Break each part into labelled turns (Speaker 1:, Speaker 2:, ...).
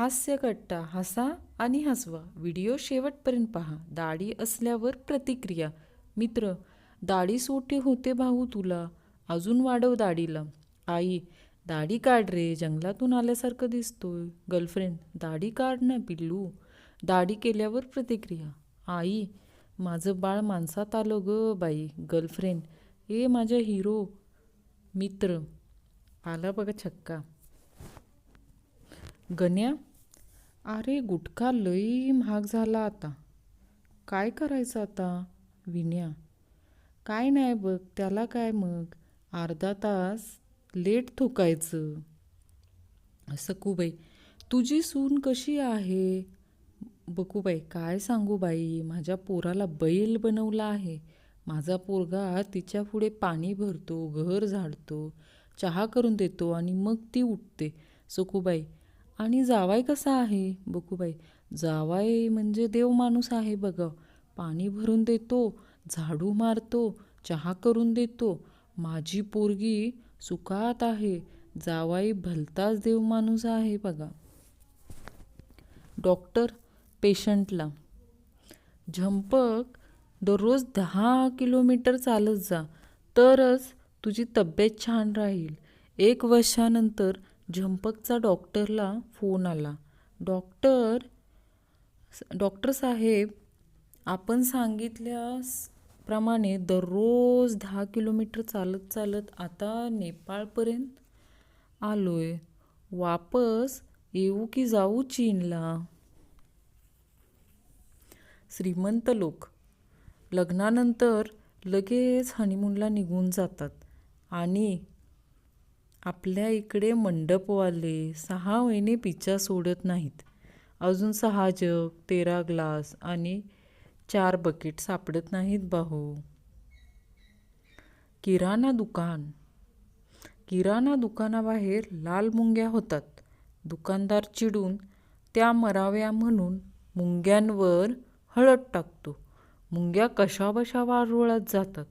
Speaker 1: हास्य कट्टा हसा आणि हसवा. व्हिडिओ शेवटपर्यंत पहा. दाढी असल्यावर प्रतिक्रिया. मित्र दाढी सोटी होते भाऊ तुला. अजून वाढव दाढीला. आई दाढी काढ रे. जंगलातून आल्यासारखं दिसतोय. गर्लफ्रेंड दाढी काढ ना पिल्लू. दाढी केल्यावर प्रतिक्रिया. आई माझं बाळ माणसात आलं ग बाई. गर्लफ्रेंड ए माझ्या हिरो. मित्र आला बघा छक्का. गण्या अरे गुटखा लई महाग झाला आता. काय करायचं आता? विन्या. काय नाही बघ त्याला काय मग? अर्धा तास लेट थुकायचं. सकूबाई तुझी सून कशी आहे? बकूबाई काय सांगू बाई? माझ्या पोराला बैल बनवला आहे. माझा पोरगा तिच्या पुढे पाणी भरतो घर झाडतो चहा करून देतो आणि मग ती उठते. सकूबाई आणि जावाई कसा आहे? बकूबाई जावाई म्हणजे देव माणूस आहे बघा. पाणी भरून देतो झाडू मारतो चहा करून देतो. माझी पोरगी सुखात आहे. जावाई भलताच देव माणूस आहे बघा. डॉक्टर पेशंटला झंपक दररोज दहा किलोमीटर चालत जा तरच तुझी तब्येत छान राहील. एक वर्षानंतर झंपकचा डॉक्टरला फोन आला. डॉक्टर डॉक्टर साहेब आपण सांगितल्याप्रमाणे दररोज दहा किलोमीटर चालत चालत आता नेपाळपर्यंत आलो आहे वापस येऊ की जाऊ चीनला? श्रीमंत लोक लग्नानंतर लगेच हनीमूनला निघून जातात आणि आपल्या इकडे मंडपवाले सहा महिने पिच्चा सोडत नाहीत. अजून सहा जग तेरा ग्लास आणि चार बकेट सापडत नाहीत भाऊ. किराणा दुकान. किराणा दुकानाबाहेर लाल मुंग्या होतात. दुकानदार चिडून त्या मराव्या म्हणून मुंग्यांवर हळद टाकतो. मुंग्या कशाबशा वारुळात जातात.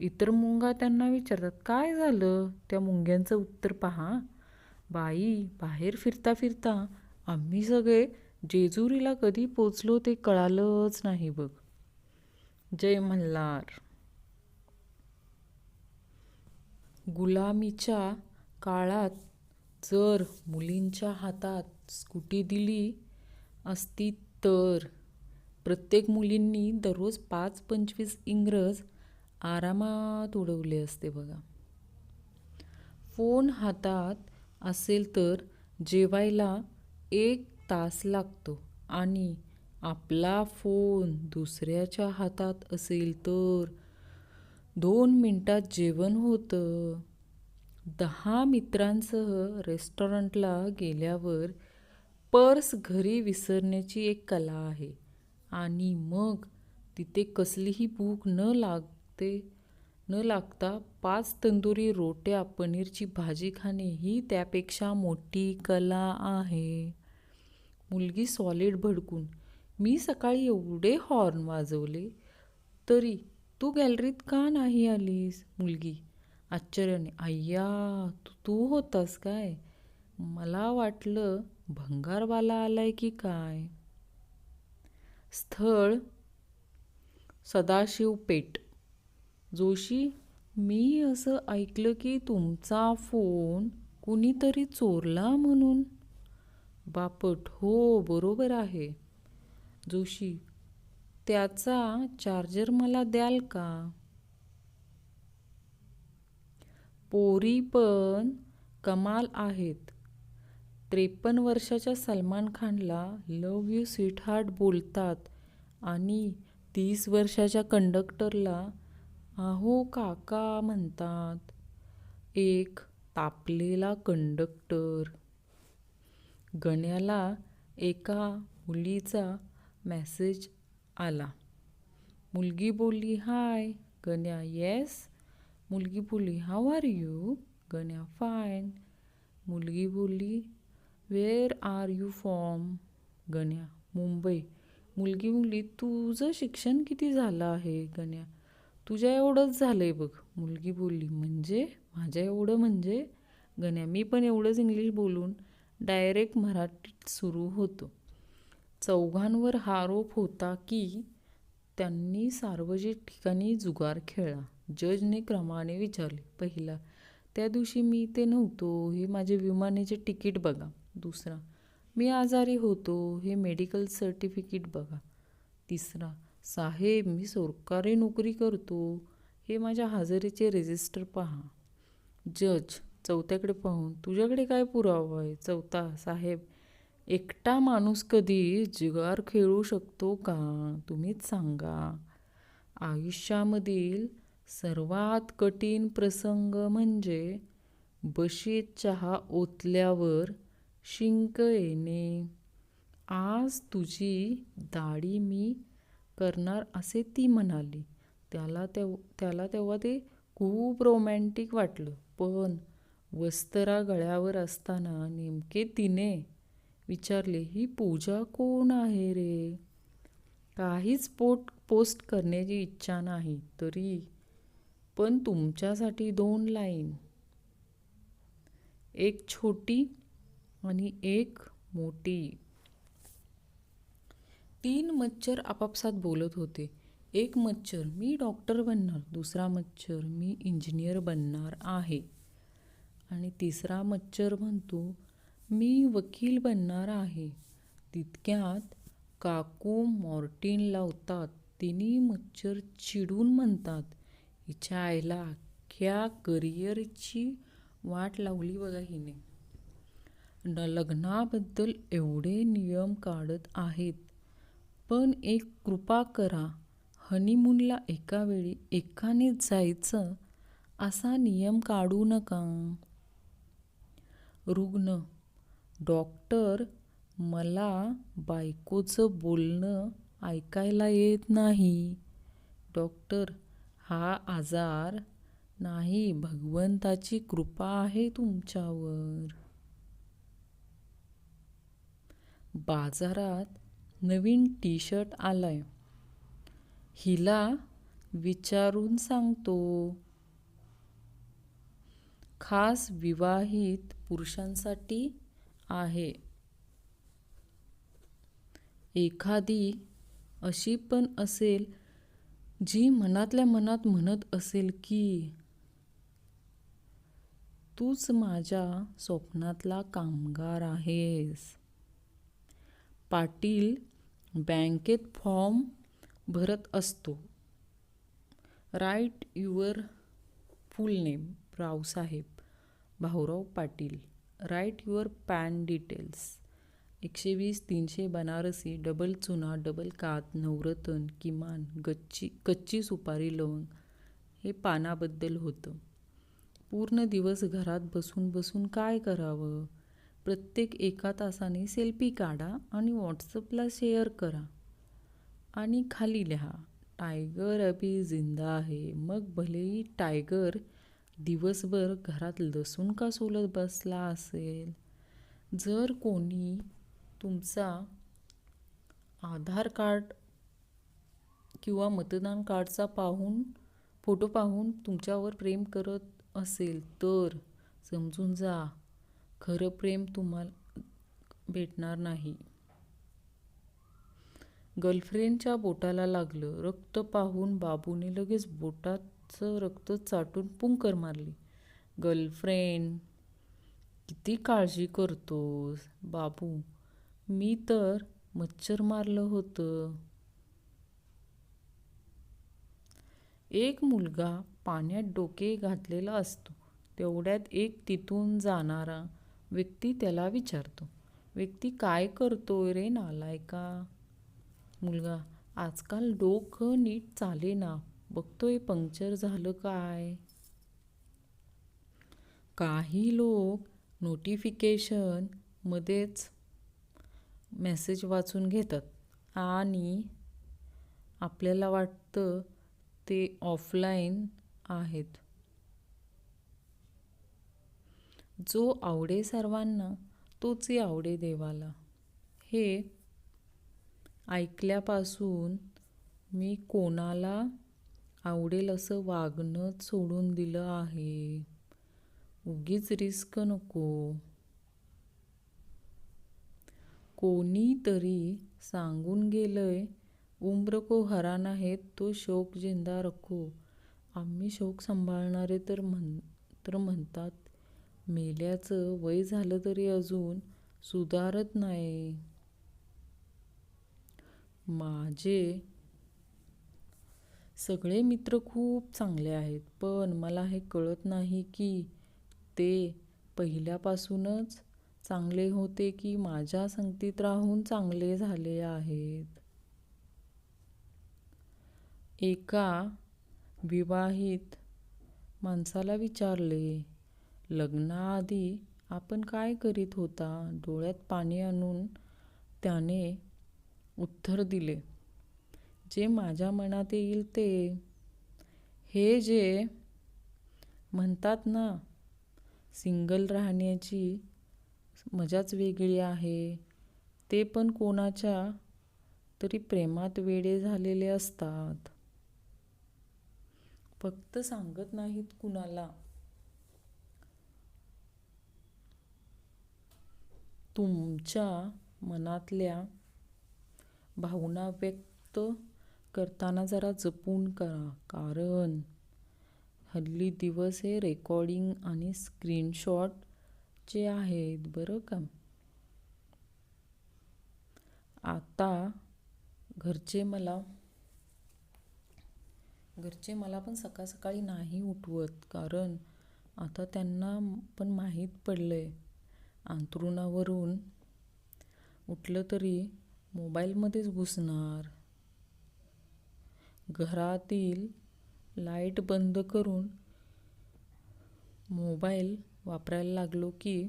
Speaker 1: इतर मुंगा त्यांना विचारतात काय झालं? त्या मुंग्यांचं उत्तर पहा. बाई बाहेर फिरता फिरता आम्ही सगळे जेजुरीला कधी पोचलो ते कळालंच नाही बघ. जय मल्हार. गुलामीच्या काळात जर मुलींच्या हातात स्कूटी दिली असती तर प्रत्येक मुलींनी दररोज पाच पंचवीस इंग्रज आरामात उडवले असते बघा. फोन हातात असेल तर जेवायला एक तास लागतो आणि आपला फोन दुसऱ्याच्या हातात असेल तर दोन मिनटात जेवण होतं. दहा मित्रांसह रेस्टॉरंटला गेल्यावर पर्स घरी विसरण्याची एक कला आहे आणि मग तिथे कसलीही भूक न लाग लागते. न लागता पाच तंदुरी रोट्या पनीरची भाजी खाणे ही त्यापेक्षा मोठी कला आहे. मुलगी सॉलिड भडकून मी सकाळी एवढे हॉर्न वाजवले तरी तू गॅलरीत का नाही आलीस? मुलगी आश्चर्याने अय्या तू तू होतास काय? मला वाटलं भंगारवाला आलाय की काय? स्थळ सदाशिव पेठ. जोशी मी असं ऐकलं की तुमचा फोन कुणीतरी चोरला म्हणून. बापट हो बरोबर आहे. जोशी त्याचा चार्जर मला द्याल का? पोरी पण कमाल आहेत. त्रेपन्न वर्षाच्या सलमान खानला लव यू स्वीट हार्ट बोलतात आणि तीस वर्षाच्या कंडक्टरला अहो काका म्हणतात एक तापलेला कंडक्टर. गण्याला एका मुलीचा मॅसेज आला. मुलगी बोलली हाय. गण्या येस. मुलगी बोलली how are you? Ganya fine. मुलगी बोलली where are you from? Ganya Mumbai. मुलगी मुली तुझं शिक्षण किती झालं आहे? गण्या तुझ्या एवढंच झालं आहे बघ मुलगी बोलली म्हणजे? माझ्या एवढं म्हणजे? गण्या मी पण एवढंच इंग्लिश बोलून डायरेक्ट मराठीत सुरू होतो. चौघांवर हा आरोप होता की त्यांनी सार्वजनिक ठिकाणी जुगार खेळला. जजने क्रमाने विचारले पहिला त्या दिवशी मी इथे नव्हतो. हे माझे विमानाचे तिकीट बघा. दुसरा मी आजारी होतो. हे मेडिकल सर्टिफिकेट बघा. तिसरा साहेब मी सरकारी नोकरी करतो. हे माझ्या हजेरीचे रेजिस्टर पहा. जज चौथ्याकडे पाहून तुझ्याकडे काय पुरावा आहे? चौथा साहेब एकटा माणूस कधी जुगार खेळू शकतो का? तुम्हीच सांगा. आयुष्यामधील सर्वात कठीण प्रसंग म्हणजे बशीत चहा ओतल्यावर शिंक येणे. आज तुझी दाढी मी करणार असे ती म्हणाली. त्याला तेव त्याला तेव्हा ते खूप रोमॅन्टिक वाटलं. पण वस्त्रा गळ्यावर असताना नेमके तिने विचारले ही पूजा कोण आहे रे? काहीच पोट पोस्ट करण्याची इच्छा नाही तरी पण तुमच्यासाठी दोन लाईन. एक छोटी आणि एक मोठी. तीन मच्छर आपापसात बोलत होते. एक मच्छर मी डॉक्टर बनणार दुसरा मच्छर मी इंजिनियर बनणार आहे. आणि तिसरा मच्छर म्हणतो मी वकील बनणार आहे. तितक्यात काकू मॉर्टिन लावतात तिन्ही मच्छर चिडून म्हणतात हिच्या आईला अख्ख्या करिअरची वाट लावली बघा हिने. न लग्नाबद्दल एवढे नियम काढत आहेत पण एक कृपा करा हनीमूनला एका वेळी एकानेच जायचं असा नियम काढू नका. रुग्ण डॉक्टर मला बायकोचं बोलणं ऐकायला येत नाही. डॉक्टर हा आजार नाही भगवंताची कृपा आहे तुमच्यावर. बाजारात नवीन टी शर्ट आलाय. हिला विचारून सांगतो खास विवाहित पुरुषांसाठी आहे. एखादी अशी पण असेल जी मनातल्या मनात म्हणत असेल की तूच माझ्या स्वप्नातला कामगार आहेस. पाटील बँकेत फॉर्म भरत असतो. Write your full name Raosaheb Bhaurao Patil. Write your PAN details. एकशे वीस तीनशे बनारसी डबल चुना डबल कात नवरतन किमान गच्ची कच्ची सुपारी लवंग हे पानाबद्दल होतं. पूर्ण दिवस घरात बसून बसून काय करावं? प्रत्येक एका तासाने सेल्फी काढा आणि व्हॉट्सअपला शेअर करा. आणि खाली लिहा टायगर अभी जिंदा आहे मग भलेही टायगर दिवसभर घरात लसूण का सोलत बसला असेल? जर कोणी तुमचा आधार कार्ड किंवा मतदान कार्डचा पाहून फोटो पाहून तुमच्यावर प्रेम करत असेल तर समजून जा खरं प्रेम तुम्हाला भेटणार नाही. गर्लफ्रेंडच्या बोटाला लागलं रक्त पाहून बाबूने लगेच बोटाचं रक्त चाटून पुंकर मारली. गर्लफ्रेंड किती काळजी करतोस? बाबू मी तर मच्छर मारलं होतं. एक मुलगा पाण्यात डोके घातलेला असतो. तेवढ्यात एक तिथून जाणारा व्यक्ती त्याला विचारतो व्यक्ती काय करतोय रे नालायका? मुलगा आजकाल डोकं नीट चाले ना बघतोय पंक्चर झालं काय? काही लोक नोटिफिकेशन मध्येच मेसेज वाचून घेतात आणि आपल्याला वाटतं ते ऑफलाईन आहेत. जो आवडे सर्वांना तोची आवडे देवाला. हे ऐकल्यापासून मी कोणाला आवडेल असं वागणं सोडून दिलं आहे? उगीच रिस्क नको. कोणीतरी सांगून गेलंय उम्र को हराना है तो शौक जिंदा रखो. आम्ही शौक सांभाळणारे तर म्हण तर म्हणतात मेल्याचं वय झालं तरी अजून सुधारत नाही. माझे सगळे मित्र खूप चांगले आहेत पण मला हे कळत नाही की ते पहिल्यापासूनच चांगले होते की माझ्या संगतीत राहून चांगले झाले आहेत. एका विवाहित माणसाला विचारले लग्नाआधी आपण काय करीत होता? डोळ्यात पाणी आणून त्याने उत्तर दिले जे माझ्या मनात येईल ते. हे जे म्हणतात ना सिंगल राहण्याची मजाच वेगळी आहे. ते पण कोणाच्या तरी प्रेमात वेडे झालेले असतात. फक्त सांगत नाहीत कुणाला. तुमच्या मनातल्या भावना व्यक्त करताना जरा जपून करा. कारण हल्ली दिवस हे रेकॉर्डिंग आणि स्क्रीनशॉटचे आहेत बरं का? आता घरचे मला घरचे मला पण सकाळ सकाळी नाही उठवत. कारण आता त्यांना पण माहीत पडलं आहे अंथरुणावरून उठलं तरी मोबाईलमध्येच घुसणार. घरातील लाइट बंद करून मोबाईल वापरायला लागलो की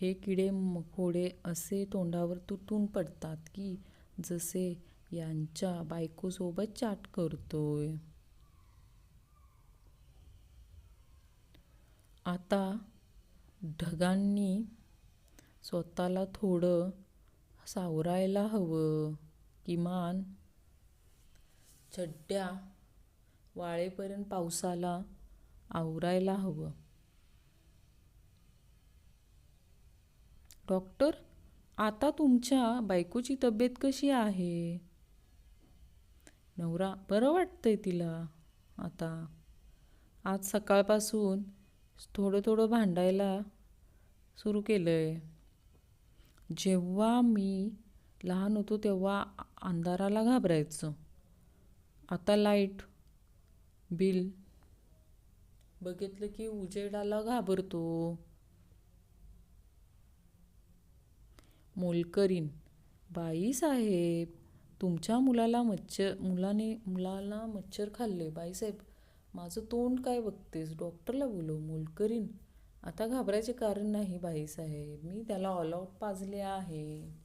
Speaker 1: हे किडे मकोडे असे तोंडावर तुटून पडतात की जसे यांच्या बायकोसोबत चाट करतोय. आता ढगांनी स्वतःला थोडं सावरायला हवं. किमान चड्ड्या वाळेपर्यंत पावसाला आवरायला हवं. डॉक्टर आता तुमच्या बायकोची तब्येत कशी आहे? नवरा बरं वाटतंय तिला आता. आज सकाळपासून थोडं थोडं भांडायला सुरू केलं आहे जेव्हा मी लहान होतो तेव्हा अंधाराला घाबरायचं. आता लाइट बिल बघितलं की उजेडाला घाबरतो. मोलकरीन बाई साहेब तुमच्या मुलाला मच्छर मुलाने मुलाला मच्छर खाल्ले. बाईसाहेब माझं तोंड काय बघतेस? डॉक्टरला बोलव. मोलकरीन आता घाबरायचे कारण नाही बाईसाहेब. मी त्याला ऑल आऊट पाजले आहे.